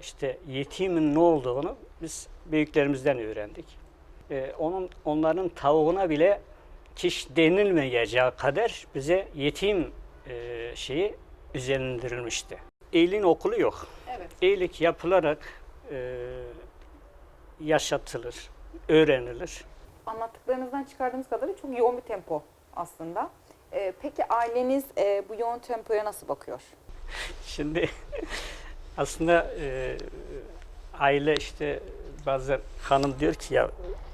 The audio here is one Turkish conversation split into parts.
işte yetimin ne olduğunu biz büyüklerimizden öğrendik. Ee, onun onların tavuğuna bile kiş denilmeyeceği kadar bize yetim e, şeyi üzerlendirilmişti. İyiliğin okulu yok. Evet. İyilik yapılarak e, yaşatılır, öğrenilir. Anlattıklarınızdan çıkardığımız kadarıyla çok yoğun bir tempo aslında. Ee, peki aileniz e, bu yoğun tempoya nasıl bakıyor? Şimdi aslında e, aile işte bazen hanım diyor ki ya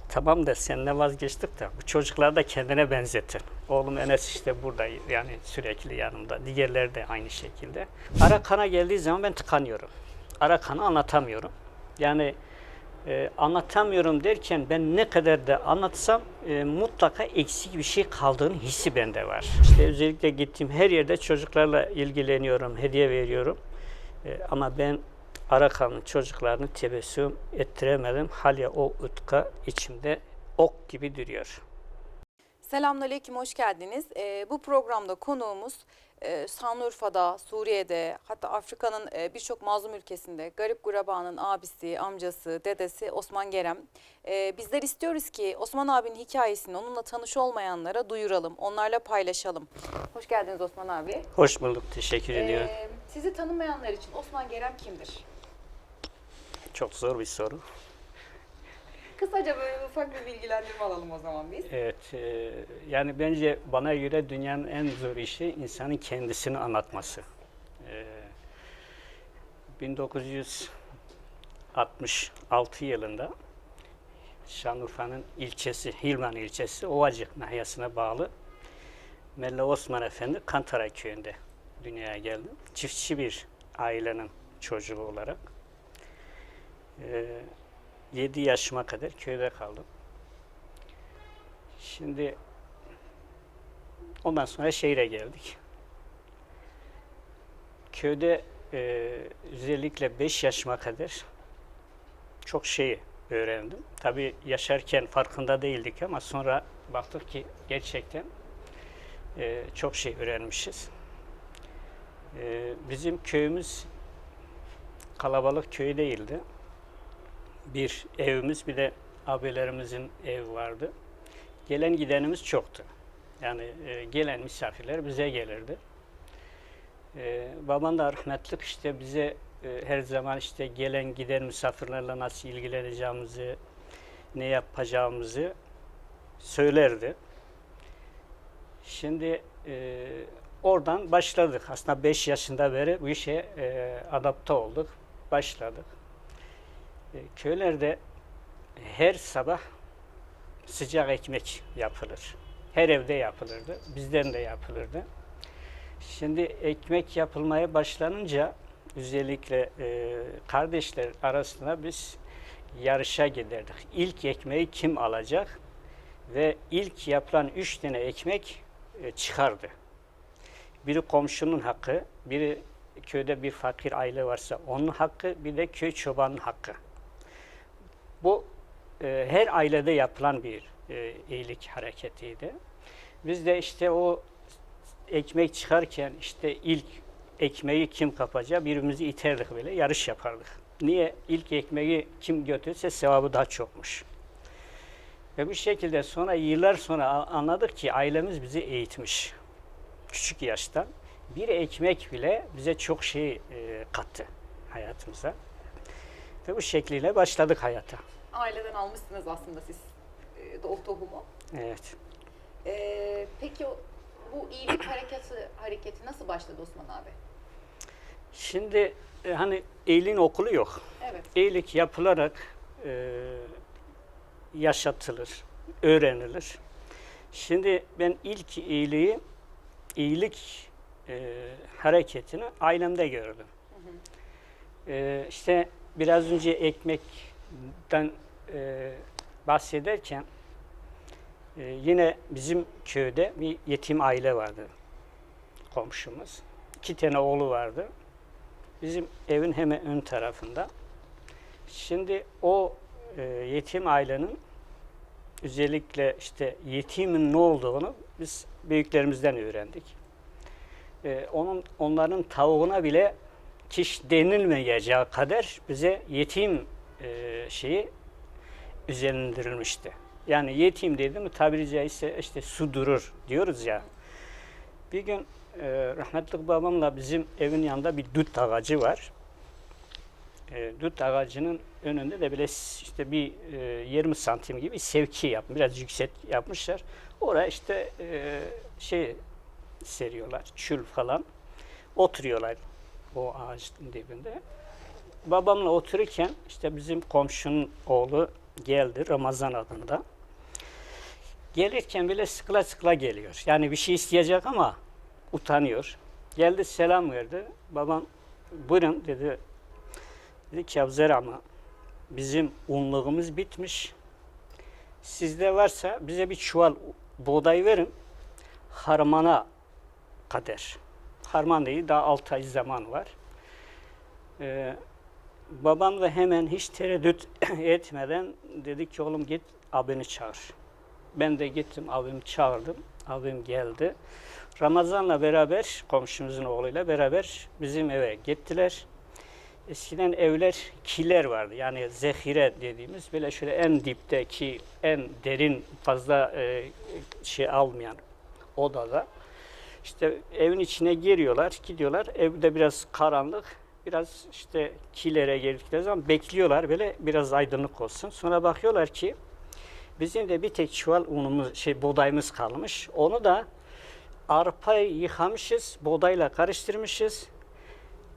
tamam da seninle vazgeçtik de bu çocuklar da kendine benzetin. Oğlum Enes işte burada yani sürekli yanımda. Diğerleri de aynı şekilde. Ara kana geldiği zaman ben tıkanıyorum. Ara kanı anlatamıyorum. Yani e, anlatamıyorum derken ben ne kadar da anlatsam e, mutlaka eksik bir şey kaldığını hissi bende var. İşte özellikle gittiğim her yerde çocuklarla ilgileniyorum, hediye veriyorum. E, ama ben Arakan'ın çocuklarını tebessüm ettiremedim. Hala o ıtka içimde ok gibi duruyor. Selamünaleyküm, hoş geldiniz. Ee, bu programda konuğumuz e, Şanlıurfa'da, Suriye'de, hatta Afrika'nın e, birçok mazlum ülkesinde Garip Guraba'nın abisi, amcası, dedesi Osman Gerem. Ee, bizler istiyoruz ki Osman abinin hikayesini onunla tanış olmayanlara duyuralım, onlarla paylaşalım. Hoş geldiniz Osman abi. Hoş bulduk, teşekkür ediyorum. Ee, sizi tanımayanlar için Osman Gerem kimdir? Çok zor bir soru. Kısaca böyle ufak bir bilgilendirme alalım o zaman biz. Evet, e, yani bence bana göre dünyanın en zor işi insanın kendisini anlatması. E, 1966 yılında Şanlıurfa'nın ilçesi, Hilvan ilçesi, Ovacık nahiyasına bağlı Mella Osman Efendi Kantara köyünde dünyaya geldi. Çiftçi bir ailenin çocuğu olarak. E, 7 yaşıma kadar köyde kaldım. Şimdi ondan sonra şehire geldik. Köyde e, özellikle 5 yaşıma kadar çok şey öğrendim. Tabii yaşarken farkında değildik ama sonra baktık ki gerçekten e, çok şey öğrenmişiz. E, bizim köyümüz kalabalık köy değildi. Bir evimiz bir de abilerimizin evi vardı gelen gidenimiz çoktu. Yani e, gelen misafirler bize gelirdi. E, babam da rahmetlik işte bize e, her zaman işte gelen giden misafirlerle nasıl ilgileneceğimizi, ne yapacağımızı söylerdi. Şimdi e, oradan başladık. Aslında 5 yaşında beri bu işe e, adapte olduk, başladık. E, köylerde her sabah sıcak ekmek yapılır. Her evde yapılırdı. Bizden de yapılırdı. Şimdi ekmek yapılmaya başlanınca özellikle e, kardeşler arasında biz yarışa giderdik. İlk ekmeği kim alacak? Ve ilk yapılan üç tane ekmek e, çıkardı. Biri komşunun hakkı, biri köyde bir fakir aile varsa onun hakkı, bir de köy çobanın hakkı. Bu e, her ailede yapılan bir e, iyilik hareketiydi. Biz de işte o ekmek çıkarken işte ilk ekmeği kim kapacak birbirimizi iterdik böyle yarış yapardık. Niye? İlk ekmeği kim götürse sevabı daha çokmuş. Ve bu şekilde sonra yıllar sonra anladık ki ailemiz bizi eğitmiş. Küçük yaştan. Bir ekmek bile bize çok şey e, kattı hayatımıza. Bu şekliyle başladık hayata. Aileden almışsınız aslında siz e, o tohumu. Evet. Ee, peki o, bu iyilik hareketi hareketi nasıl başladı Osman abi? Şimdi e, hani iyiliğin okulu yok. Evet. İyilik yapılarak e, yaşatılır, öğrenilir. Şimdi ben ilk iyiliği, iyilik e, hareketini ailemde gördüm. E, işte biraz önce ekmekten e, bahsederken e, yine bizim köyde bir yetim aile vardı komşumuz. İki tane oğlu vardı. Bizim evin hemen ön tarafında. Şimdi o e, yetim ailenin özellikle işte yetimin ne olduğunu biz büyüklerimizden öğrendik. E, onun onların tavuğuna bile kiş denilmeyeceği kadar bize yetim e, şeyi üzerlendirilmişti. Yani yetim dedi mi tabiri caizse işte su durur diyoruz ya. Bir gün e, rahmetli babamla bizim evin yanında bir dut ağacı var. E, dut ağacının önünde de s- işte bir e, 20 santim gibi sevki yapmış. Biraz yüksek yapmışlar. Oraya işte e, şey seriyorlar. Çül falan. Oturuyorlar o ağacın dibinde. Babamla otururken işte bizim komşunun oğlu geldi Ramazan adında. Gelirken bile sıkla sıkla geliyor. Yani bir şey isteyecek ama utanıyor. Geldi selam verdi. Babam buyurun dedi. Dedi ki Abzer ama bizim unluğumuz bitmiş. Sizde varsa bize bir çuval buğday verin. Harmana kader. Harman değil daha 6 ay zaman var. Ee, babam da hemen hiç tereddüt etmeden dedi ki oğlum git abini çağır. Ben de gittim abimi çağırdım. Abim geldi. Ramazan'la beraber komşumuzun oğluyla beraber bizim eve gittiler. Eskiden evler kiler vardı. Yani zehire dediğimiz böyle şöyle en dipteki en derin fazla e, şey almayan odada. İşte evin içine giriyorlar, gidiyorlar. Evde biraz karanlık, biraz işte kilere geldikleri zaman bekliyorlar böyle biraz aydınlık olsun. Sonra bakıyorlar ki bizim de bir tek çuval unumuz, şey buğdayımız kalmış. Onu da arpayı yıkamışız, buğdayla karıştırmışız.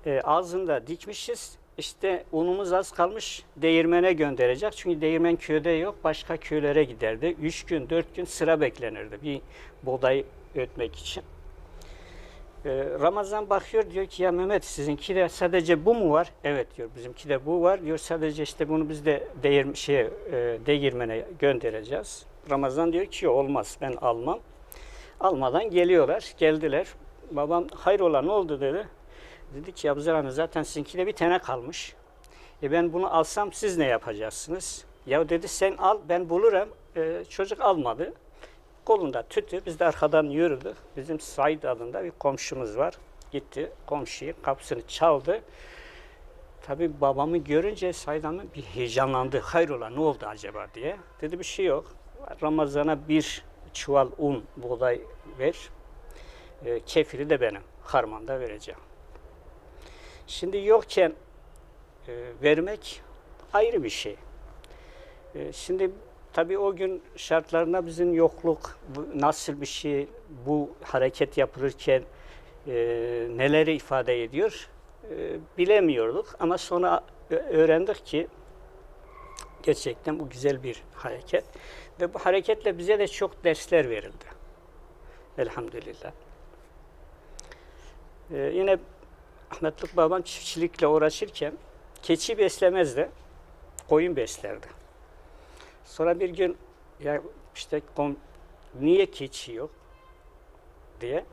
E, ağzında dikmişiz. İşte unumuz az kalmış, değirmene gönderecek. Çünkü değirmen köyde yok, başka köylere giderdi. Üç gün, dört gün sıra beklenirdi bir buğday ötmek için. Ee, Ramazan bakıyor diyor ki ya Mehmet sizinki de sadece bu mu var? Evet diyor bizimki de bu var diyor sadece işte bunu biz de değir, şeye, e, değirmene göndereceğiz. Ramazan diyor ki olmaz ben almam. Almadan geliyorlar geldiler. Babam hayrola ne oldu dedi. Dedi ki Abzal Hanım zaten sizinki de bir tane kalmış. E ben bunu alsam siz ne yapacaksınız? Ya dedi sen al ben bulurum. E, çocuk almadı kolunda tütü. Biz de arkadan yürüdük. Bizim Said adında bir komşumuz var. Gitti komşuyu kapısını çaldı. Tabii babamı görünce Said Hanım bir heyecanlandı. Hayrola ne oldu acaba diye. Dedi bir şey yok. Ramazana bir çuval un, buğday ver. E, kefiri de benim. Harmanda vereceğim. Şimdi yokken e, vermek ayrı bir şey. E, şimdi Tabii o gün şartlarında bizim yokluk nasıl bir şey, bu hareket yapılırken e, neleri ifade ediyor e, bilemiyorduk. Ama sonra öğrendik ki gerçekten bu güzel bir hareket. Ve bu hareketle bize de çok dersler verildi. Elhamdülillah. E, yine Ahmetlik babam çiftçilikle uğraşırken keçi beslemezdi, koyun beslerdi. Sonra bir gün ya işte kom, niye keçi yok diye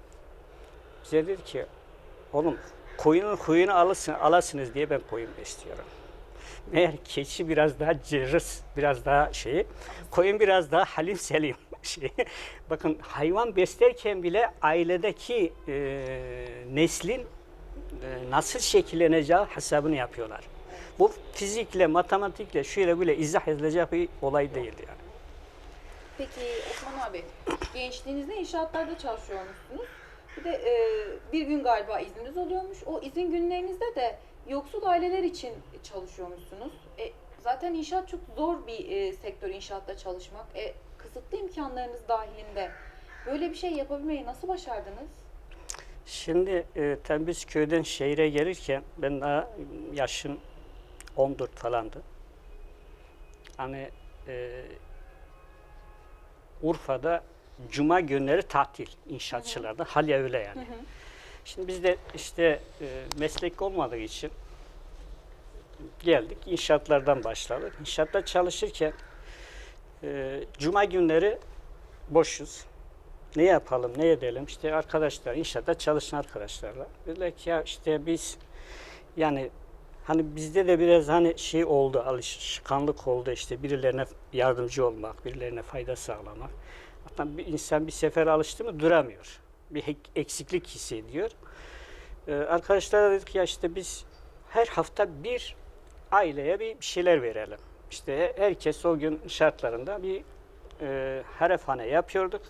bize dedi ki oğlum koyunun huyunu alırsın, alasınız diye ben koyun besliyorum. Meğer keçi biraz daha cırız, biraz daha şey, koyun biraz daha halim selim şey. Bakın hayvan beslerken bile ailedeki e, neslin e, nasıl şekilleneceği hesabını yapıyorlar. Bu fizikle, matematikle, şöyle böyle izah edilecek bir olay değil yani. Peki Osman abi, gençliğinizde inşaatlarda çalışıyormuşsunuz. Bir de e, bir gün galiba izniniz oluyormuş. O izin günlerinizde de yoksul aileler için çalışıyormuşsunuz. E, zaten inşaat çok zor bir e, sektör inşaatta çalışmak. E, kısıtlı imkanlarınız dahilinde böyle bir şey yapabilmeyi nasıl başardınız? Şimdi e, tabii biz köyden şehire gelirken ben daha yaşım 14 falandı. Hani e, Urfa'da cuma günleri tatil inşaatçılarda. Hala öyle yani. Şimdi biz de işte e, meslek olmadığı için geldik. inşaatlardan başladık. İnşaatta çalışırken e, cuma günleri boşuz. Ne yapalım, ne edelim? İşte arkadaşlar, inşaatta çalışan arkadaşlarla. Dediler ki ya işte biz yani hani bizde de biraz hani şey oldu, alışkanlık oldu işte birilerine yardımcı olmak, birilerine fayda sağlamak. Hatta bir insan bir sefer alıştı mı duramıyor. Bir eksiklik hissediyor. Ee, arkadaşlar dedik ya işte biz her hafta bir aileye bir şeyler verelim. İşte herkes o gün şartlarında bir e, harefhane yapıyorduk.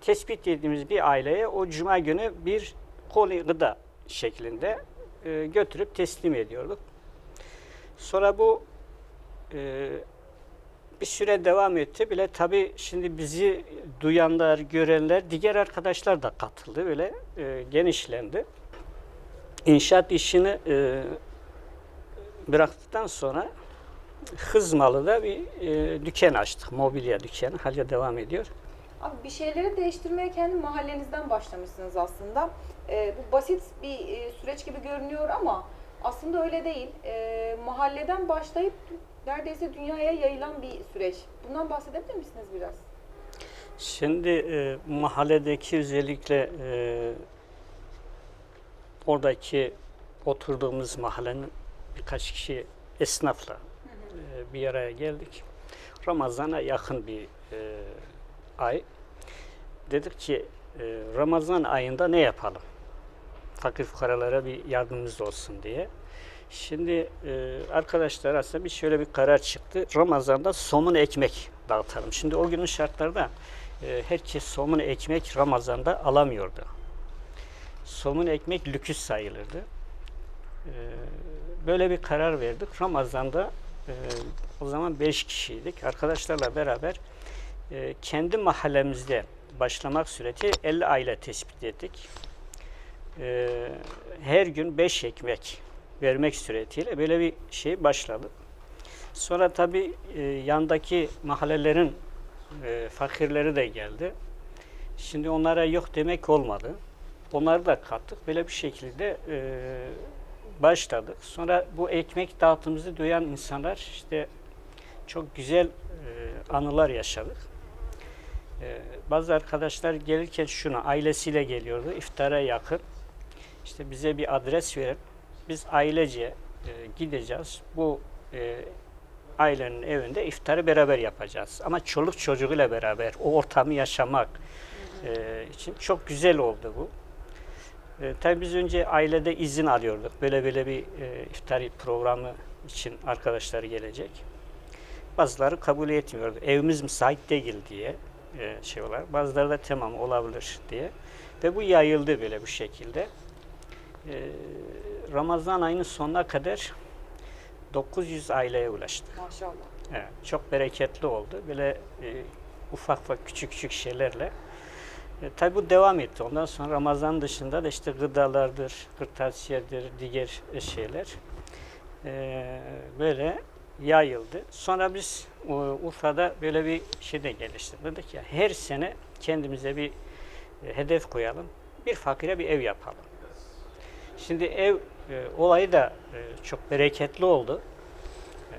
Tespit ettiğimiz bir aileye o cuma günü bir koli gıda şeklinde e, götürüp teslim ediyorduk. Sonra bu e, bir süre devam etti. Bile tabii şimdi bizi duyanlar, görenler, diğer arkadaşlar da katıldı. Böyle e, genişlendi. İnşaat işini e, bıraktıktan sonra Hızmalı'da bir e, dükkan açtık. Mobilya dükkanı. Hala devam ediyor. Abi bir şeyleri değiştirmeye kendi mahallenizden başlamışsınız aslında. Ee, bu basit bir e, süreç gibi görünüyor ama aslında öyle değil. Ee, mahalleden başlayıp neredeyse dünyaya yayılan bir süreç. Bundan bahsedebilir misiniz biraz? Şimdi e, mahalledeki özellikle e, oradaki oturduğumuz mahallenin birkaç kişi esnafla e, bir araya geldik. Ramazan'a yakın bir e, ay. Dedik ki e, Ramazan ayında ne yapalım? Fakir fukaralara bir yardımımız olsun diye. Şimdi e, arkadaşlar aslında bir şöyle bir karar çıktı. Ramazan'da somun ekmek dağıtalım. Şimdi o günün şartlarında e, herkes somun ekmek Ramazan'da alamıyordu. Somun ekmek lüküs sayılırdı. E, böyle bir karar verdik. Ramazan'da e, o zaman 5 kişiydik. Arkadaşlarla beraber e, kendi mahallemizde başlamak sureti 50 aile tespit ettik. E, her gün 5 ekmek vermek suretiyle böyle bir şey başladı. Sonra tabii e, yandaki mahallelerin e, fakirleri de geldi. Şimdi onlara yok demek olmadı. Onları da kattık. Böyle bir şekilde e, başladık. Sonra bu ekmek dağıtımımızı duyan insanlar işte çok güzel e, anılar yaşadık. E, bazı arkadaşlar gelirken şuna ailesiyle geliyordu iftara yakın. İşte bize bir adres verin. Biz ailece e, gideceğiz. Bu e, ailenin evinde iftarı beraber yapacağız. Ama çoluk çocuğuyla beraber o ortamı yaşamak e, için çok güzel oldu bu. E, tabii biz önce ailede izin alıyorduk. Böyle böyle bir e, iftari programı için arkadaşlar gelecek. Bazıları kabul etmiyordu. Evimiz müsait değil diye e, şey olarak. Bazıları da tamam olabilir diye. Ve bu yayıldı böyle bu şekilde. E, Ramazan ayının sonuna kadar 900 aileye ulaştık. Maşallah. Evet, çok bereketli oldu. Böyle e, ufak ufak küçük küçük şeylerle. E, tabii bu devam etti. Ondan sonra Ramazan dışında da işte gıdalardır, kırtasiyedir, diğer şeyler e, böyle yayıldı. Sonra biz e, Urfa'da böyle bir şey de geliştirdik. Ya her sene kendimize bir e, hedef koyalım. Bir fakire bir ev yapalım. Şimdi ev e, olayı da e, çok bereketli oldu. E,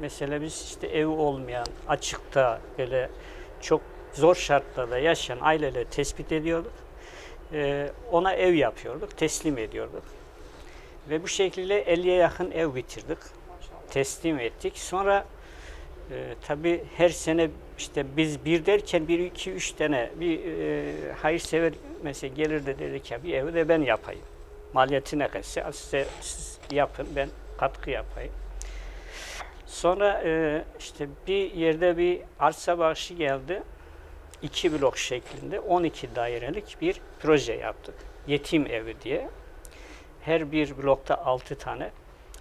mesela biz işte evi olmayan, açıkta böyle çok zor şartlarda yaşayan aileleri tespit ediyorduk. E, ona ev yapıyorduk, teslim ediyorduk. Ve bu şekilde 50'ye yakın ev bitirdik, teslim ettik. Sonra e, tabii her sene işte biz bir derken bir, iki, üç tane bir e, hayırsever mesela gelir de dedi ki bir evi de ben yapayım. Maliyeti ne kadar size siz yapın ben katkı yapayım. Sonra e, işte bir yerde bir arsa bağışı geldi. İki blok şeklinde 12 dairelik bir proje yaptık. Yetim evi diye. Her bir blokta 6 tane.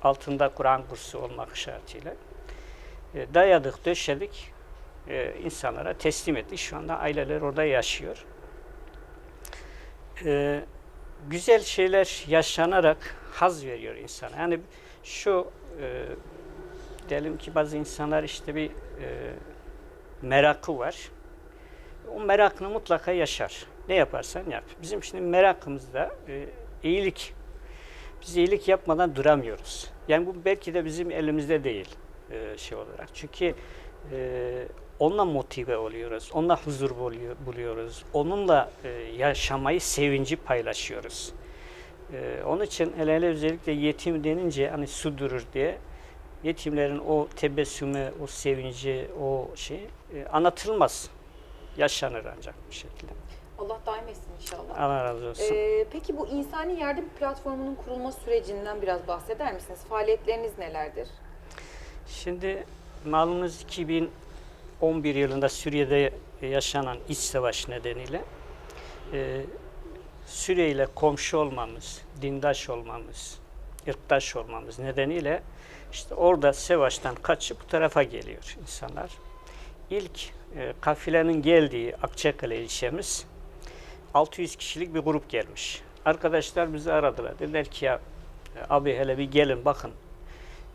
Altında Kur'an kursu olmak şartıyla. E, dayadık, döşedik. E, insanlara teslim ettik. Şu anda aileler orada yaşıyor. E, güzel şeyler yaşanarak haz veriyor insana. Yani şu e, diyelim ki bazı insanlar işte bir e, merakı var. O merakını mutlaka yaşar. Ne yaparsan yap. Bizim şimdi merakımız da e, iyilik. Biz iyilik yapmadan duramıyoruz. Yani bu belki de bizim elimizde değil e, şey olarak. Çünkü e, onunla motive oluyoruz. Onunla huzur buluyor, buluyoruz. Onunla e, yaşamayı, sevinci paylaşıyoruz. E, onun için hele hele özellikle yetim denince hani su durur diye yetimlerin o tebessümü, o sevinci, o şey e, anlatılmaz. Yaşanır ancak bu şekilde. Allah daim etsin inşallah. Allah razı olsun. Ee, peki bu insani yardım platformunun kurulma sürecinden biraz bahseder misiniz? Faaliyetleriniz nelerdir? Şimdi malumunuz 2011 yılında Suriye'de yaşanan iç savaş nedeniyle e, Suriye ile komşu olmamız, dindaş olmamız, ırktaş olmamız nedeniyle işte orada savaştan kaçıp bu tarafa geliyor insanlar. İlk e, kafilenin geldiği Akçakale ilçemiz 600 kişilik bir grup gelmiş. Arkadaşlar bizi aradılar. Dediler ki ya e, abi hele bir gelin bakın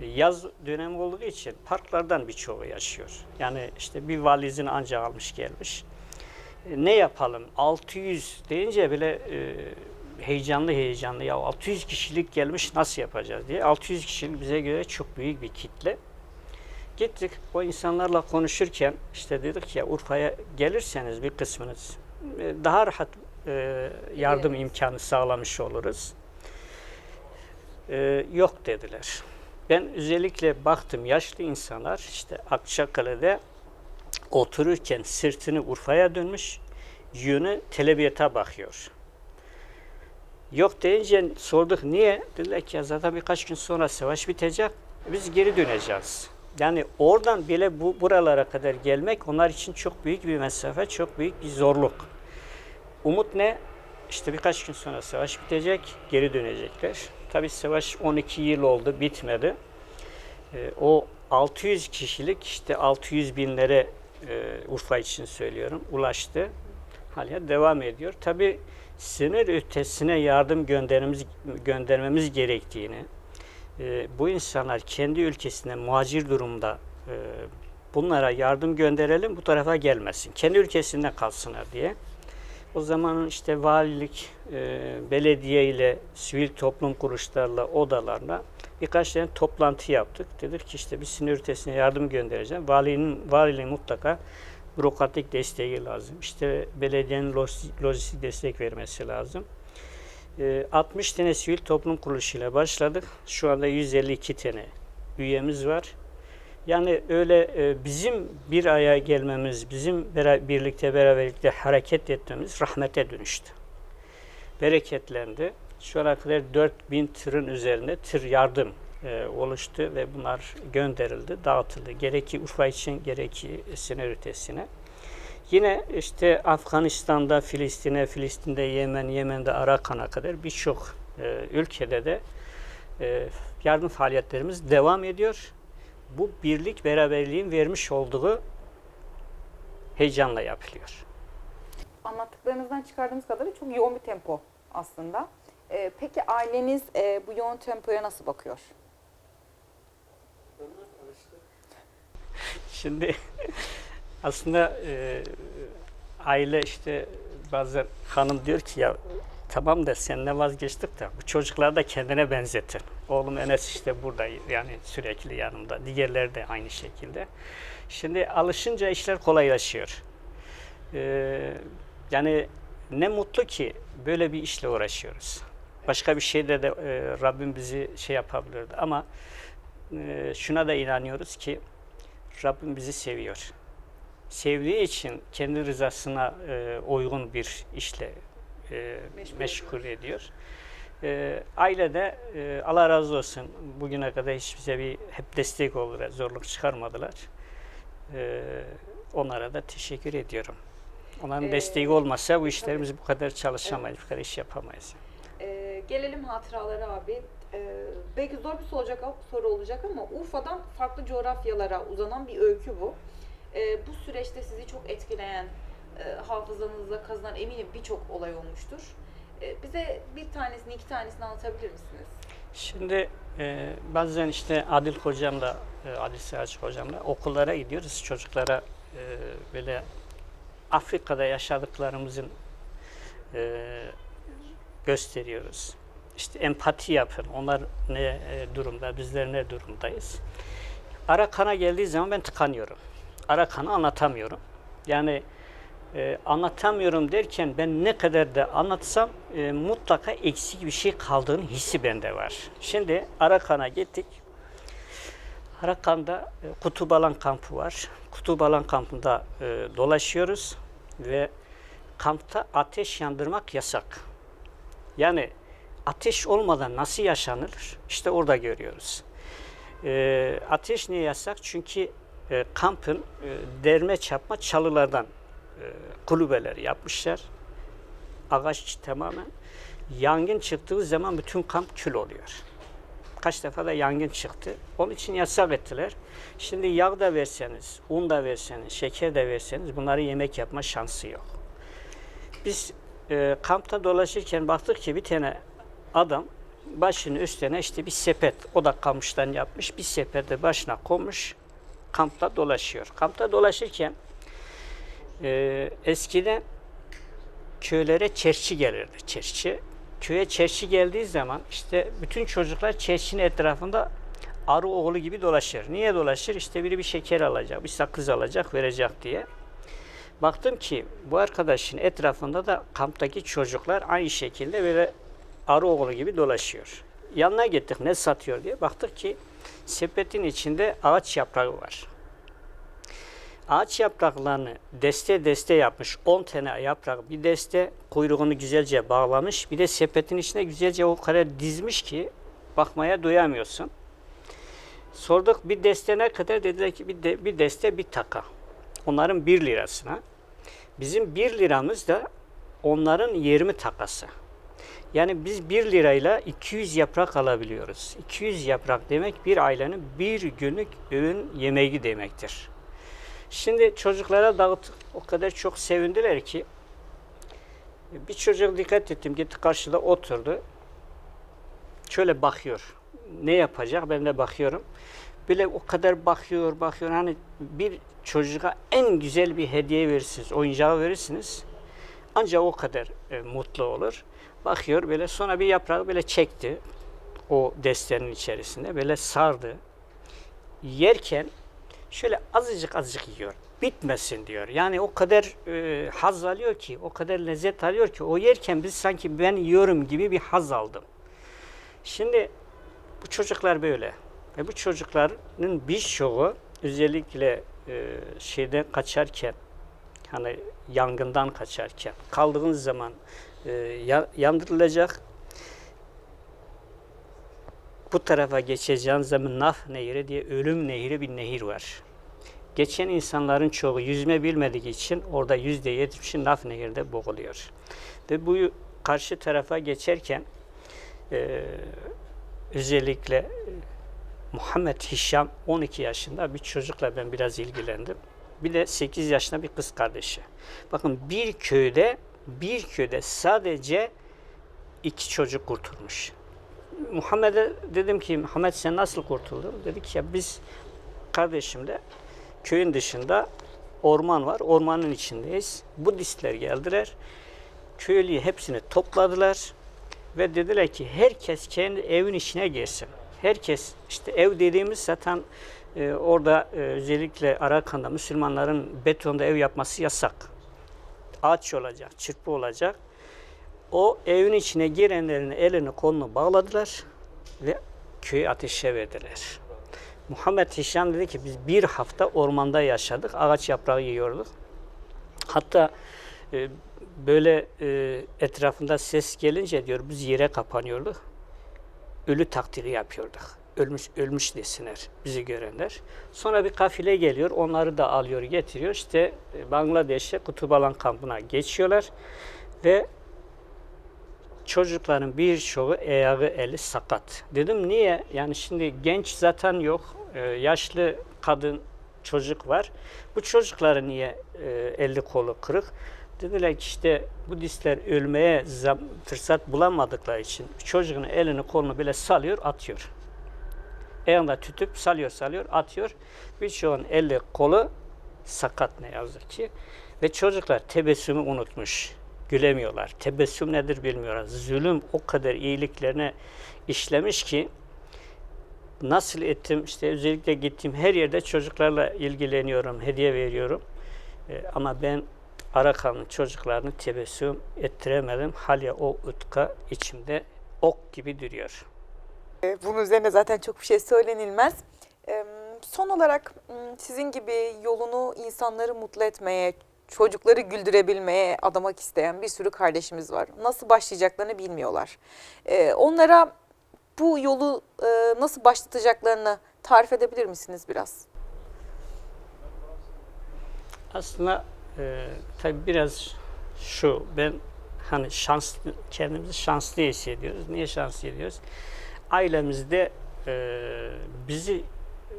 Yaz dönemi olduğu için parklardan birçoğu yaşıyor. Yani işte bir valizini ancak almış gelmiş. E, Ne yapalım? 600 deyince bile e, heyecanlı heyecanlı ya 600 kişilik gelmiş nasıl yapacağız diye. 600 kişilik bize göre çok büyük bir kitle. Gittik o insanlarla konuşurken işte dedik ya Urfa'ya gelirseniz bir kısmınız e, daha rahat e, yardım Evet. imkanı sağlamış oluruz. E, yok dediler. Ben özellikle baktım yaşlı insanlar işte Akçakale'de otururken sırtını Urfa'ya dönmüş, yönü telebiyata bakıyor. Yok deyince sorduk niye? Dediler ki zaten birkaç gün sonra savaş bitecek, biz geri döneceğiz. Yani oradan bile bu buralara kadar gelmek onlar için çok büyük bir mesafe, çok büyük bir zorluk. Umut ne? İşte birkaç gün sonra savaş bitecek, geri dönecekler. Tabii savaş 12 yıl oldu, bitmedi. Ee, o 600 kişilik işte 600 binlere e, Urfa için söylüyorum ulaştı. Hala devam ediyor. Tabii sınır ötesine yardım göndermemiz, göndermemiz gerektiğini, e, bu insanlar kendi ülkesine muhacir durumda e, bunlara yardım gönderelim bu tarafa gelmesin. Kendi ülkesinde kalsınlar diye. O zaman işte valilik, e, belediye ile sivil toplum kuruluşlarla, odalarla birkaç tane toplantı yaptık. Dedik ki işte bir sınır ötesine yardım göndereceğim. Valinin, valiliğin mutlaka bürokratik desteği lazım. İşte belediyenin lojistik destek vermesi lazım. E, 60 tane sivil toplum kuruluşuyla başladık. Şu anda 152 tane üyemiz var. Yani öyle e, bizim bir aya gelmemiz, bizim birlikte beraberlikte hareket etmemiz rahmete dönüştü. Bereketlendi. Şu ana kadar 4000 tırın üzerinde tır yardım e, oluştu ve bunlar gönderildi, dağıtıldı. Gerek Urfa için, gerek ki ötesine. Yine işte Afganistan'da, Filistin'e, Filistin'de Yemen, Yemen'de Arakan'a kadar birçok e, ülkede de yardım faaliyetlerimiz devam ediyor bu birlik beraberliğin vermiş olduğu heyecanla yapılıyor. Anlattıklarınızdan çıkardığımız kadarıyla çok yoğun bir tempo aslında. Ee, peki aileniz e, bu yoğun tempoya nasıl bakıyor? Şimdi aslında e, aile işte bazen hanım diyor ki ya tamam da seninle vazgeçtik de bu çocukları da kendine benzetin. Oğlum Enes işte burada yani sürekli yanımda. Diğerleri de aynı şekilde. Şimdi alışınca işler kolaylaşıyor. Ee, yani ne mutlu ki böyle bir işle uğraşıyoruz. Başka bir şeyde de e, Rabbim bizi şey yapabilirdi ama e, şuna da inanıyoruz ki Rabbim bizi seviyor. Sevdiği için kendi rızasına e, uygun bir işle e, Meşgul meşgul ediyor. E, aile de e, Allah razı olsun bugüne kadar hiç bize bir hep destek oldular, zorluk çıkarmadılar. E, onlara da teşekkür ediyorum. Onların Ee, desteği olmasa bu işlerimiz bu kadar çalışamayız, bu kadar iş yapamayız. Ee, gelelim hatıralara abi. Ee, belki zor bir soru olacak, soru olacak ama Urfa'dan farklı coğrafyalara uzanan bir öykü bu. Ee, bu süreçte sizi çok etkileyen, e, hafızanızda kazınan eminim birçok olay olmuştur. Ee, bize bir tanesini, iki tanesini anlatabilir misiniz? Şimdi e, bazen işte Adil hocamla, e, Adil Seraç hocamla okullara gidiyoruz. Çocuklara e, böyle Afrika'da yaşadıklarımızın e, gösteriyoruz. İşte empati yapın. Onlar ne e, durumda, bizler ne durumdayız. Arakan'a geldiği zaman ben tıkanıyorum. Arakan'ı anlatamıyorum. Yani e, anlatamıyorum derken ben ne kadar da anlatsam e, mutlaka eksik bir şey kaldığını hissi bende var. Şimdi Arakan'a gittik. Arakan'da e, Kutubalan kampı var. Kutubalan kampında e, dolaşıyoruz ve kampta ateş yandırmak yasak. Yani ateş olmadan nasıl yaşanır? İşte orada görüyoruz. Ee, ateş niye yasak? Çünkü e, kampın e, derme çapma çalılardan e, kulübeler yapmışlar. Ağaç tamamen. Yangın çıktığı zaman bütün kamp kül oluyor. Kaç defa da yangın çıktı. Onun için yasak ettiler. Şimdi yağ da verseniz, un da verseniz, şeker de verseniz bunları yemek yapma şansı yok. Biz e, kampta dolaşırken baktık ki bir tane adam başının üstüne işte bir sepet, o da kamıştan yapmış, bir sepeti başına koymuş, kampta dolaşıyor. Kampta dolaşırken e, eskiden köylere çerçi gelirdi, çerçi. Köye çerçi geldiği zaman işte bütün çocuklar çerçinin etrafında arı oğlu gibi dolaşır. Niye dolaşır? İşte biri bir şeker alacak, bir sakız alacak, verecek diye. Baktım ki bu arkadaşın etrafında da kamptaki çocuklar aynı şekilde böyle arı oğlu gibi dolaşıyor. Yanına gittik ne satıyor diye. Baktık ki sepetin içinde ağaç yaprağı var. Ağaç yapraklarını deste deste yapmış. 10 tane yaprak bir deste kuyruğunu güzelce bağlamış. Bir de sepetin içine güzelce o kadar dizmiş ki bakmaya doyamıyorsun. Sorduk bir deste ne kadar? Dediler ki bir, de, bir deste bir taka. Onların 1 lirasına. Bizim 1 liramız da onların 20 takası. Yani biz 1 lirayla 200 yaprak alabiliyoruz. 200 yaprak demek bir ailenin bir günlük öğün yemeği demektir. Şimdi çocuklara dağıttık. O kadar çok sevindiler ki bir çocuk dikkat ettim gitti karşıda oturdu. Şöyle bakıyor. Ne yapacak? Ben de bakıyorum. Böyle o kadar bakıyor, bakıyor. Hani bir çocuğa en güzel bir hediye verirsiniz, oyuncağı verirsiniz. Ancak o kadar e, mutlu olur. Bakıyor böyle sonra bir yaprağı böyle çekti. O destenin içerisinde böyle sardı. Yerken şöyle azıcık azıcık yiyor. Bitmesin diyor. Yani o kadar e, haz alıyor ki, o kadar lezzet alıyor ki o yerken biz sanki ben yiyorum gibi bir haz aldım. Şimdi bu çocuklar böyle. Ve bu çocukların birçoğu özellikle e, şeyden kaçarken hani yangından kaçarken kaldığınız zaman e, ya- yandırılacak bu tarafa geçeceğin zaman Naf Nehri diye ölüm nehri bir nehir var. Geçen insanların çoğu yüzme bilmediği için orada yüzde yetmişi Naf Nehir'de boğuluyor. Ve bu karşı tarafa geçerken e, özellikle e, Muhammed Hişam 12 yaşında bir çocukla ben biraz ilgilendim. Bir de 8 yaşında bir kız kardeşi. Bakın bir köyde bir köyde sadece iki çocuk kurtulmuş. Muhammed'e dedim ki Muhammed sen nasıl kurtuldun? Dedi ki ya biz kardeşimle köyün dışında orman var. Ormanın içindeyiz. Budistler geldiler. Köylüyü hepsini topladılar ve dediler ki herkes kendi evin içine girsin. Herkes işte ev dediğimiz zaten e, orada e, özellikle Arakan'da Müslümanların betonda ev yapması yasak. Ağaç olacak, çırpı olacak. O evin içine girenlerin elini kolunu bağladılar ve köyü ateşe verdiler. Muhammed Hişam dedi ki biz bir hafta ormanda yaşadık, ağaç yaprağı yiyorduk. Hatta e, böyle e, etrafında ses gelince diyor biz yere kapanıyorduk. Ölü takdiri yapıyorduk. Ölmüş ölmüş desinler bizi görenler. Sonra bir kafile geliyor, onları da alıyor, getiriyor. İşte e, Bangladeş'e Kutubalan kampına geçiyorlar ve çocukların birçoğu ayağı eli sakat. Dedim niye? Yani şimdi genç zaten yok. Ee, yaşlı kadın çocuk var. Bu çocukların niye e, eli kolu kırık? Dediler ki işte Budistler ölmeye zam- fırsat bulamadıkları için çocuğun elini kolunu bile salıyor atıyor. Ayağında tutup salıyor salıyor atıyor. Birçoğun eli kolu sakat ne yazık ki. Ve çocuklar tebessümü unutmuş. Gülemiyorlar. Tebessüm nedir bilmiyorlar. Zulüm o kadar iyiliklerine işlemiş ki nasıl ettim işte özellikle gittiğim her yerde çocuklarla ilgileniyorum, hediye veriyorum. Ee, ama ben Arakan'ın çocuklarını tebessüm ettiremedim. Hala o utka içimde ok gibi duruyor. E, Bunun üzerine zaten çok bir şey söylenilmez. E, Son olarak m, sizin gibi yolunu insanları mutlu etmeye, çocukları güldürebilmeye adamak isteyen bir sürü kardeşimiz var. Nasıl başlayacaklarını bilmiyorlar. Ee, onlara bu yolu e, nasıl başlatacaklarını tarif edebilir misiniz biraz? Aslında e, tabii biraz şu ben hani şans kendimizi şanslı hissediyoruz. Niye şanslı hissediyoruz? Ailemizde e, bizi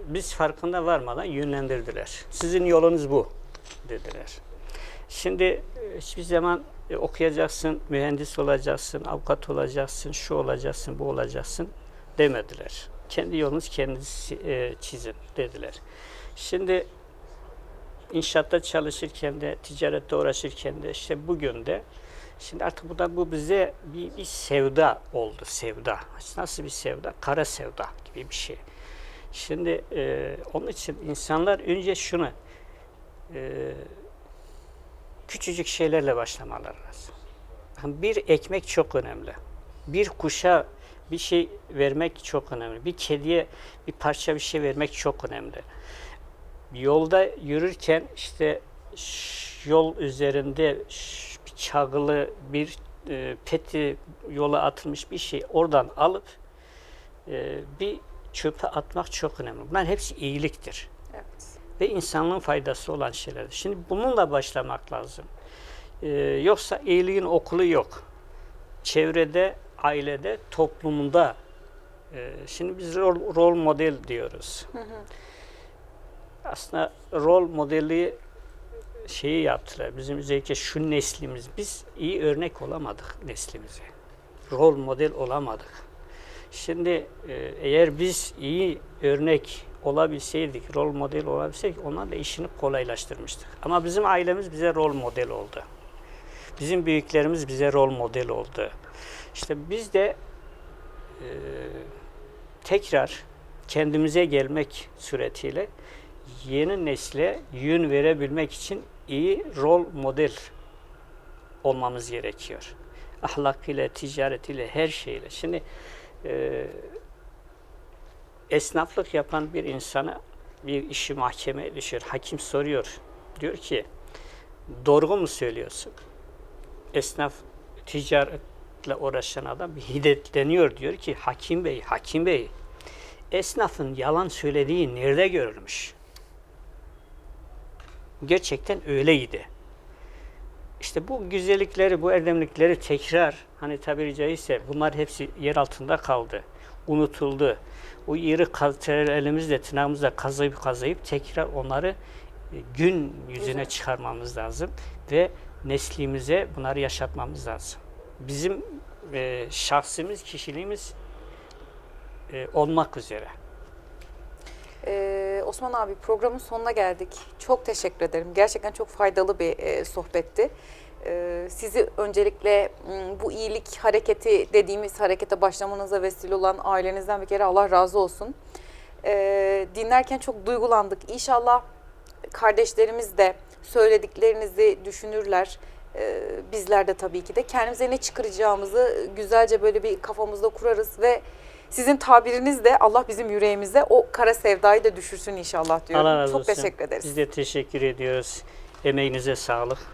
biz farkında varmadan yönlendirdiler. Sizin yolunuz bu dediler. Şimdi e, hiçbir zaman e, okuyacaksın, mühendis olacaksın, avukat olacaksın, şu olacaksın, bu olacaksın demediler. Kendi yolunuzu kendiniz e, çizin dediler. Şimdi inşaatta çalışırken de, ticarette uğraşırken de, işte bugün de, şimdi artık bu da bu bize bir, bir sevda oldu, sevda. Nasıl bir sevda? Kara sevda gibi bir şey. Şimdi e, onun için insanlar önce şunu, e, küçücük şeylerle başlamaları lazım. Bir ekmek çok önemli. Bir kuşa bir şey vermek çok önemli. Bir kediye bir parça bir şey vermek çok önemli yolda yürürken işte yol üzerinde bir çağılı bir e, peti yola atılmış bir şey oradan alıp e, bir çöpe atmak çok önemli. Bunlar hepsi iyiliktir. Ve insanlığın faydası olan şeylerdir. Şimdi bununla başlamak lazım. E, yoksa iyiliğin okulu yok. Çevrede, ailede, toplumunda. E, şimdi biz rol, rol model diyoruz aslında rol modeli şeyi yaptılar. Bizim özellikle şu neslimiz, biz iyi örnek olamadık neslimize. Rol model olamadık. Şimdi e, eğer biz iyi örnek olabilseydik, rol model olabilseydik onlar da işini kolaylaştırmıştık. Ama bizim ailemiz bize rol model oldu. Bizim büyüklerimiz bize rol model oldu. İşte biz de e, tekrar kendimize gelmek suretiyle yeni nesle yön verebilmek için iyi rol model olmamız gerekiyor. Ahlakıyla, ticaretiyle, her şeyle. Şimdi e, esnaflık yapan bir insana bir işi mahkemeye düşür. Hakim soruyor. Diyor ki doğru mu söylüyorsun? Esnaf ticaretle uğraşan adam hiddetleniyor. Diyor ki hakim bey, hakim bey esnafın yalan söylediği nerede görülmüş? gerçekten öyleydi. İşte bu güzellikleri, bu erdemlikleri tekrar hani tabiri caizse bunlar hepsi yer altında kaldı. Unutuldu. O yeri kaz- elimizle, tırnağımızla kazıyıp kazıyıp tekrar onları e, gün yüzüne çıkarmamız lazım ve neslimize bunları yaşatmamız lazım. Bizim e, şahsımız, kişiliğimiz e, olmak üzere. Ee, Osman abi programın sonuna geldik. Çok teşekkür ederim. Gerçekten çok faydalı bir e, sohbetti. Ee, sizi öncelikle bu iyilik hareketi dediğimiz harekete başlamanıza vesile olan ailenizden bir kere Allah razı olsun. Ee, dinlerken çok duygulandık. İnşallah kardeşlerimiz de söylediklerinizi düşünürler. Ee, bizler de tabii ki de kendimize ne çıkaracağımızı güzelce böyle bir kafamızda kurarız ve sizin tabiriniz de Allah bizim yüreğimize o kara sevdayı da düşürsün inşallah diyorum. Allah razı Çok olsun. teşekkür ederiz. Biz de teşekkür ediyoruz. Emeğinize sağlık.